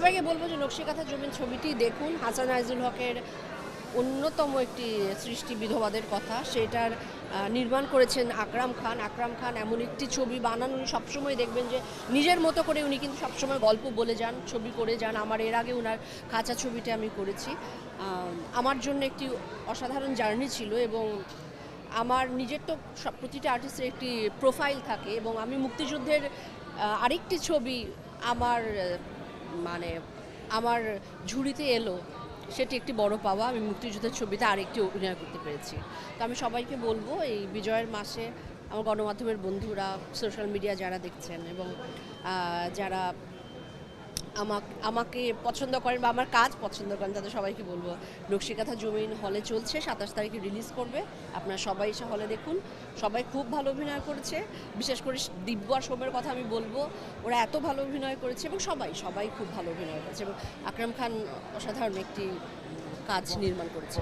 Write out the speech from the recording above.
সবাইকে বলব যে নকশিকাথা জমিন ছবিটি দেখুন। হাসান আইজুল হকের অন্যতম একটি সৃষ্টি বিধবাদের কথা। সেটার নির্মাণ করেছেন আকরাম খান। আকরাম খান এমন একটি ছবি বানান, উনি সবসময় দেখবেন যে নিজের মতো করে উনি কিন্তু সবসময় গল্প বলে যান, ছবি করে যান। আমার এর আগে ওনার কাঁচা ছবিটা আমি করেছি। আমার জন্য একটি অসাধারণ জার্নি ছিল এবং আমার নিজের তো সব প্রতিটা আর্টিস্টের একটি প্রোফাইল থাকে এবং আমি মুক্তিযুদ্ধের আরেকটি ছবি আমার মানে আমার ঝুড়িতে এলো, সেটি একটি বড় পাওয়া। আমি মুক্তিযুদ্ধের ছবিতে আরেকটি অভিনয় করতে পেরেছি। তো আমি সবাইকে বলব, এই বিজয়ের মাসে আমার গণমাধ্যমের বন্ধুরা সোশ্যাল মিডিয়া যারা দেখছেন এবং যারা আমাকে পছন্দ করেন বা আমার কাজ পছন্দ করেন, তাদের সবাইকে বলব। নকশিকাথা জমিন হলে চলছে, সাতাশ তারিখে রিলিজ করবে। আপনারা সবাই এসে হলে দেখুন। সবাই খুব ভালো অভিনয় করেছে। বিশেষ করে দিব্য আর সোমের কথা আমি বলব, ওরা এত ভালো অভিনয় করেছে এবং সবাই সবাই খুব ভালো অভিনয় করেছে এবং আকরাম খান অসাধারণ একটি কাজ নির্মাণ করেছে।